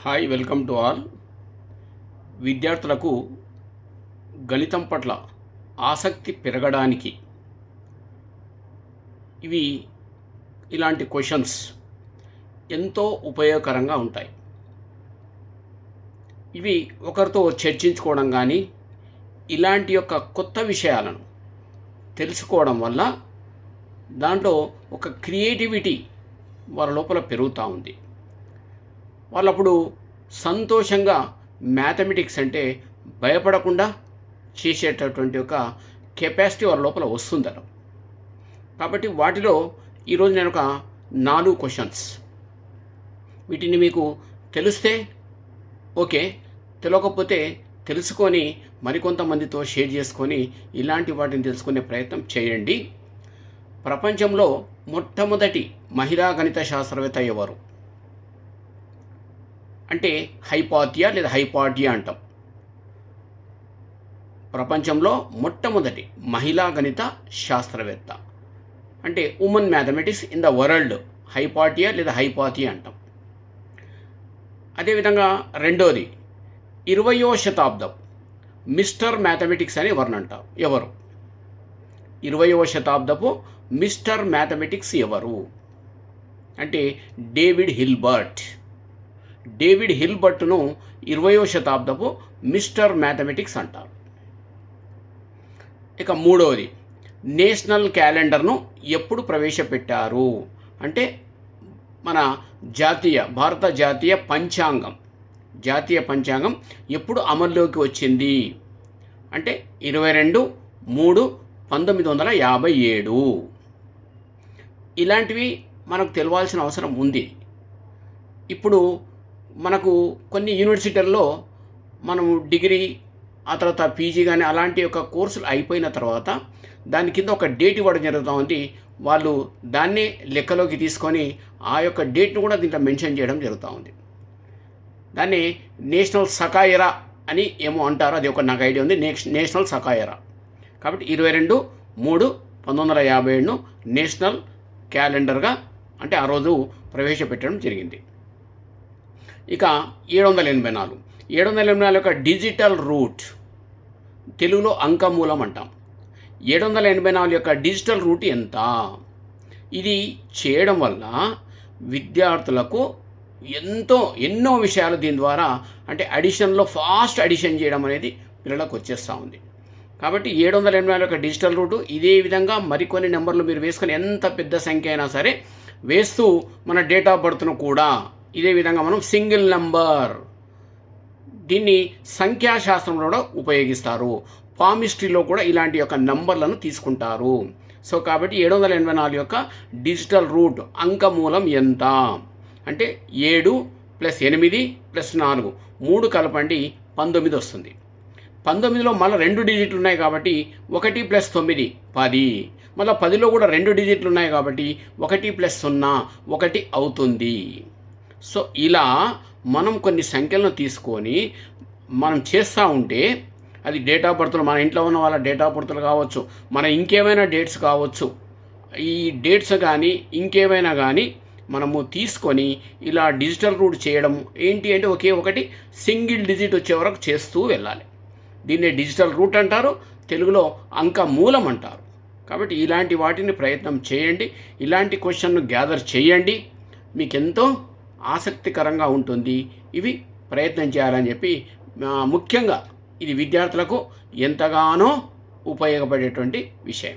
Hi welcome to all. విద్యార్థులకు గణితం పట్ల ఆసక్తి పెరగడానికి ఇవి ఇలాంటి క్వశ్చన్స్ ఎంతో ఉపయోగకరంగా ఉంటాయి. ఇవి ఒకరితో చర్చించుకోవడం కానీ ఇలాంటి యొక్క కొత్త విషయాలను తెలుసుకోవడం వల్ల దాంట్లో ఒక క్రియేటివిటీ వారి లోపల పెరుగుతూ ఉంది. వాళ్ళప్పుడు సంతోషంగా మ్యాథమెటిక్స్ అంటే భయపడకుండా చేసేటటువంటి ఒక కెపాసిటీ వాళ్ళ లోపల వస్తుందట. కాబట్టి వాటిలో ఈరోజు నేను ఒక నాలుగు క్వశ్చన్స్. వీటిని మీకు తెలిస్తే ఓకే తెలియకపోతే తెలుసుకొని మరికొంతమందితో షేర్ చేసుకొని ఇలాంటి వాటిని తెలుసుకునే ప్రయత్నం చేయండి. ప్రపంచంలో మొట్టమొదటి మహిళా గణిత శాస్త్రవేత్త అయ్యేవారు అంటే హైపాథియా లేదా హైపాటియా అంటాం. ప్రపంచంలో మొట్టమొదటి మహిళా గణిత శాస్త్రవేత్త. అంటే women mathematics in the world Hypatia లేదా హైపాథియా అంటాం. అదేవిధంగా రెండోది ఇరవయో శతాబ్దం మిస్టర్ మ్యాథమెటిక్స్ అని ఎవరిని అంటారు ఎవరు? ఇరవయో శతాబ్దపు మిస్టర్ మ్యాథమెటిక్స్ ఎవరు? అంటే డేవిడ్ హిల్బర్ట్. డేవిడ్ హిల్బర్ట్ను ఇరవయో శతాబ్దపు మిస్టర్ మ్యాథమెటిక్స్ అంటారు. ఇక మూడవది నేషనల్ క్యాలెండర్ను ఎప్పుడు ప్రవేశపెట్టారు? అంటే మన జాతీయ భారత జాతీయ పంచాంగం. జాతీయ పంచాంగం ఎప్పుడు అమల్లోకి వచ్చింది? అంటే ఇరవై రెండు మూడు పంతొమ్మిది వందల యాభై ఏడు. ఇలాంటివి మనకు తెలవాల్సిన అవసరం ఉంది. ఇప్పుడు మనకు కొన్ని యూనివర్సిటీల్లో మనము డిగ్రీ ఆ తర్వాత పీజీ కానీ అలాంటి యొక్క కోర్సులు అయిపోయిన తర్వాత దాని కింద ఒక డేట్ ఇవ్వడం జరుగుతూ ఉంది వాళ్ళు దాన్నే లెక్కలోకి తీసుకొని ఆ యొక్క డేట్ను కూడా దీంట్లో మెన్షన్ చేయడం జరుగుతూ ఉంది దాన్ని నేషనల్ సకాయరా అని ఏమో అంటారు అది ఒక నాకు ఐడియా ఉంది. నేషనల్ సకాయరా. కాబట్టి ఇరవై రెండు మూడు పంతొమ్మిది వందల యాభై ఏడును నేషనల్ క్యాలెండర్గా అంటే ఆ రోజు ప్రవేశపెట్టడం జరిగింది. ఇక ఏడు వందల ఎనభై నాలుగు. ఏడు వందల ఎనభై నాలుగు యొక్క డిజిటల్ రూట్ తెలుగులో అంకమూలం అంటాం. ఏడు వందల ఎనభై నాలుగు యొక్క డిజిటల్ రూట్ ఎంత? ఇది చేయడం వల్ల విద్యార్థులకు ఎంతో ఎన్నో విషయాలు దీని ద్వారా అంటే అడిషన్లో ఫాస్ట్ అడిషన్ చేయడం అనేది పిల్లలకు వచ్చేస్తూ ఉంది. కాబట్టి ఏడు వందల ఎనభై నాలుగు యొక్క డిజిటల్ రూటు ఇదే విధంగా మరికొన్ని నెంబర్లు మీరు వేసుకొని ఎంత పెద్ద సంఖ్య అయినా సరే వేస్తూ మన డేట్ ఆఫ్ బర్త్ను కూడా ఇదే విధంగా మనం సింగిల్ నంబర్. దీన్ని సంఖ్యాశాస్త్రంలో కూడా ఉపయోగిస్తారు. పామిస్ట్రీలో కూడా ఇలాంటి యొక్క నంబర్లను తీసుకుంటారు. సో కాబట్టి ఏడు వందల ఎనభై నాలుగు యొక్క డిజిటల్ రూట్ అంకమూలం ఎంత? అంటే ఏడు ప్లస్ ఎనిమిది ప్లస్ నాలుగు. మూడు కలపండి పంతొమ్మిది వస్తుంది. పంతొమ్మిదిలో మళ్ళీ రెండు డిజిట్లు ఉన్నాయి కాబట్టి ఒకటి ప్లస్ తొమ్మిది పది. మళ్ళీ పదిలో కూడా రెండు డిజిట్లు ఉన్నాయి కాబట్టి ఒకటి ప్లస్ సున్నా ఒకటి అవుతుంది. సో ఇలా మనం కొన్ని సంఖ్యలను తీసుకొని మనం చేస్తూ ఉంటే అది డేట్ ఆఫ్ బర్త్లు మన ఇంట్లో ఉన్న వాళ్ళ డేట్ ఆఫ్ బర్త్లు కావచ్చు మన ఇంకేమైనా డేట్స్ కావచ్చు. ఈ డేట్స్ కానీ ఇంకేమైనా కానీ మనము తీసుకొని ఇలా డిజిటల్ రూట్ చేయడం ఏంటి అంటే ఒకే ఒకటి సింగిల్ డిజిట్ వచ్చే వరకు చేస్తూ వెళ్ళాలి. దీన్ని డిజిటల్ రూట్ అంటారు తెలుగులో అంక మూలం అంటారు. కాబట్టి ఇలాంటి వాటిని ప్రయత్నం చేయండి ఇలాంటి క్వశ్చన్ను గ్యాదర్ చేయండి. మీకు ఎంతో ఆసక్తికరంగా ఉంటుంది. ఇవి ప్రయత్నం చేయాలని చెప్పి ముఖ్యంగా ఇది విద్యార్థులకు ఎంతగానో ఉపయోగపడేటువంటి విషయం.